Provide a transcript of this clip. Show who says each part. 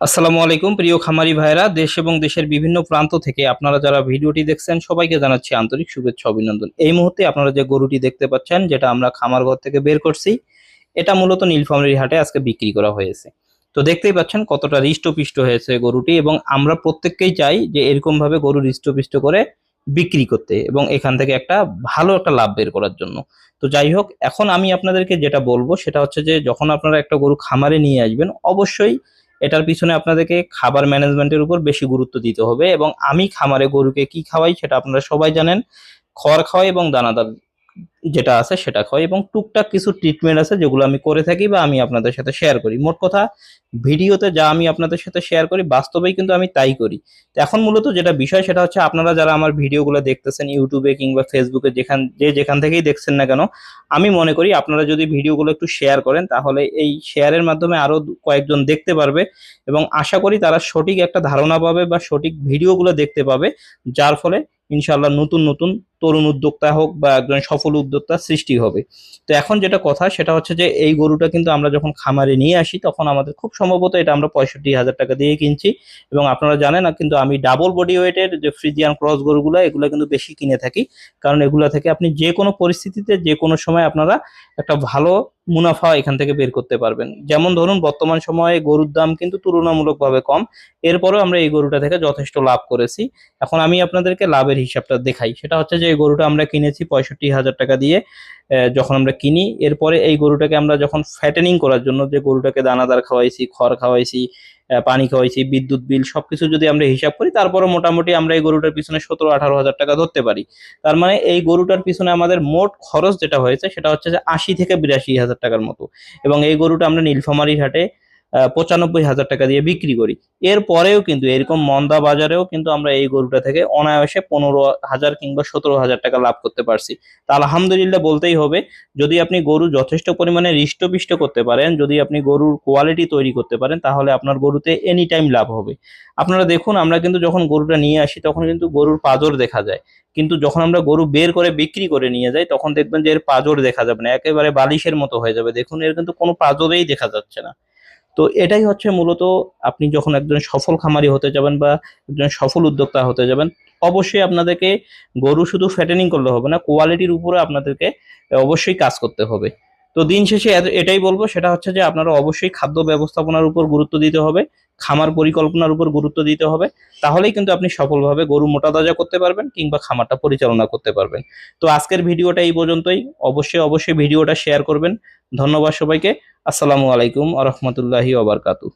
Speaker 1: আসসালামু আলাইকুম, প্রিয় খামারি ভাইরা দেশ এবং দেশের বিভিন্ন প্রান্ত থেকে আপনারা যারা ভিডিওটি দেখছেন, সবাইকে জানাচ্ছি আন্তরিক শুভেচ্ছা অভিনন্দন। এই মুহূর্তে আপনারা যে গরুটি দেখতে পাচ্ছেন, যেটা আমরা খামার ঘর থেকে বের করছি, এটা মূলত নীলফামারীর হাটে আজকে বিক্রি করা হয়েছে। তো দেখতেই পাচ্ছেন কতটা হৃষ্টপিষ্ট হয়েছে গরুটি এবং আমরা প্রত্যেককেই চাই যে এরকম ভাবে গরু হৃষ্টপিষ্ট করে বিক্রি করতে এবং এখান থেকে একটা ভালো একটা লাভ বের করার জন্য। তো যাই হোক, এখন আমি আপনাদেরকে যেটা বলব, সেটা হচ্ছে যে যখন আপনারা একটা গরু খামারে নিয়ে আসবেন, অবশ্যই এটার পিছনে আপনাদেরকে খাবার ম্যানেজমেন্টের উপর বেশি গুরুত্ব দিতে হবে এবং আমি খামারে গরুকে কি খাওয়াই সেটা আপনারা সবাই জানেন। খড় খাওয়াই এবং দানাদার যেটা আছে সেটা খাওয়াই এবং টুকটাক কিছু ট্রিটমেন্ট আছে যেগুলো আমি করে থাকি বা আমি আপনাদের সাথে শেয়ার করি। মোট কথা, ভিডিওতে যা আমি আপনাদের সাথে শেয়ার করি, বাস্তবেই কিন্তু আমি তাই করি। এখন মূলত যেটা বিষয় সেটা হচ্ছে আপনারা যারা আমার ভিডিওগুলো দেখতেছেন ইউটিউবে কিংবা ফেসবুকে যেখান, যে যেখান থেকেই দেখছেন না কেন, আমি মনে করি আপনারা যদি ভিডিওগুলো একটু শেয়ার করেন, তাহলে এই শেয়ারের মাধ্যমে আরও কয়েকজন দেখতে পারবে এবং আশা করি তারা সঠিক একটা ধারণা পাবে বা সঠিক ভিডিওগুলো দেখতে পাবে, যার ফলে ইনশাল্লাহ নতুন নতুন তরুণ উদ্যোক্তা হোক বা একজন সফল উদ্যোক্তা সৃষ্টি হবে। তো এখন যেটা কথা সেটা হচ্ছে যে এই গরুটা কিন্তু আমরা যখন খামারে নিয়ে আসি তখন আমাদের খুব সম্ভবত এটা আমরা পঁয়ষট্টি হাজার টাকা দিয়ে কিনছি এবং আপনারা জানেন না কিন্তু আমি ডাবল বডি ওয়েটের যে ফ্রিজিয়ান ক্রস গরুগুলো, এগুলো কিন্তু বেশি কিনে থাকি। কারণ এগুলো থেকে আপনি যে কোনো পরিস্থিতিতে যে কোনো সময় আপনারা একটা ভালো মুনাফা এখান থেকে বের করতে পারবেন। যেমন ধরুন বর্তমান সময়ে গরুর দাম কিন্তু তুলনামূলকভাবে কম। এরপরেও আমরা এই গরুটা থেকে যথেষ্ট লাভ করেছি। এখন আমি আপনাদেরকে লাভের হিসাবটা দেখাই। সেটা হচ্ছে যে গরুটা আমরা কিনেছি পঁয়ষট্টি হাজার টাকা দিয়ে যখন আমরা কিনি। এরপরে এই গরুটাকে আমরা যখন ফ্যাটেনিং করার জন্য যে গরুটাকে দানাদার খাওয়াইছি, খড় খাওয়াইছি পানি খাওয়াইছি, বিদ্যুৎ বিল, সবকিছু যদি আমরা হিসাব করি তারপরে মোটামুটি আমরা এই গরুটার পিছনে সতেরো আঠারো হাজার টাকা ধরতে পারি। তার মানে এই গরুটার পিছনে আমাদের মোট খরচ যেটা হয়েছে, সেটা হচ্ছে যে আশি থেকে বিরাশি হাজার টাকার মতো। এবং এই গরুটা আমরা নীলফামারী হাটে পঁচানব্বই হাজার টাকা দিয়ে বিক্রি করি। এর পরেও কিন্তু এরকম মন্দা বাজারেও কিন্তু আমরা এই গরুটা থেকে অনায়াসে পনেরো হাজার কিংবা সতেরো হাজার টাকা লাভ করতে পারছি। তা আলহামদুলিল্লাহ বলতেই হবে, যদি আপনি গরু যথেষ্ট পরিমাণে হৃষ্টপিষ্ট করতে পারেন, যদি আপনি গরুর কোয়ালিটি তৈরি করতে পারেন, তাহলে আপনার গরুতে এনি টাইম লাভ হবে। আপনারা দেখুন, আমরা কিন্তু যখন গরুটা নিয়ে আসি, তখন কিন্তু গরুর পাজর দেখা যায়। কিন্তু যখন আমরা গরু বের করে বিক্রি করে নিয়ে যাই, তখন দেখবেন যে এর পাজর দেখা যাবে না, একেবারে বালিশের মতো হয়ে যাবে। দেখুন, এর কিন্তু কোনো পাজরেই দেখা যাচ্ছে না। তো এটাই হচ্ছে মূলত আপনি যখন একজন সফল খামারি হতে যাবেন বা একজন সফল উদ্যোক্তা হতে যাবেন, অবশ্যই আপনাদেরকে গরু শুধু ফ্যাটেনিং করলে হবে না কোয়ালিটির উপরে আপনাদেরকে অবশ্যই কাজ করতে হবে। তো দিন শেষে এটাই বলব, সেটা হচ্ছে যে আপনারা অবশ্যই খাদ্য ব্যবস্থাপনার উপর গুরুত্ব দিতে হবে, খামার পরিকল্পনার উপর গুরুত্ব দিতে হবে, তাহলেই কিন্তু আপনি সফলভাবে গরু মোটা তাজা করতে পারবেন কিংবা খামারটা পরিচালনা করতে পারবেন। তো আজকের ভিডিওটা এই পর্যন্তই, অবশ্যই অবশ্যই ভিডিওটা শেয়ার করবেন। ধন্যবাদ সবাইকে, আসসালামু আলাইকুম আ রহমতুল্লাহি ওবরকাতু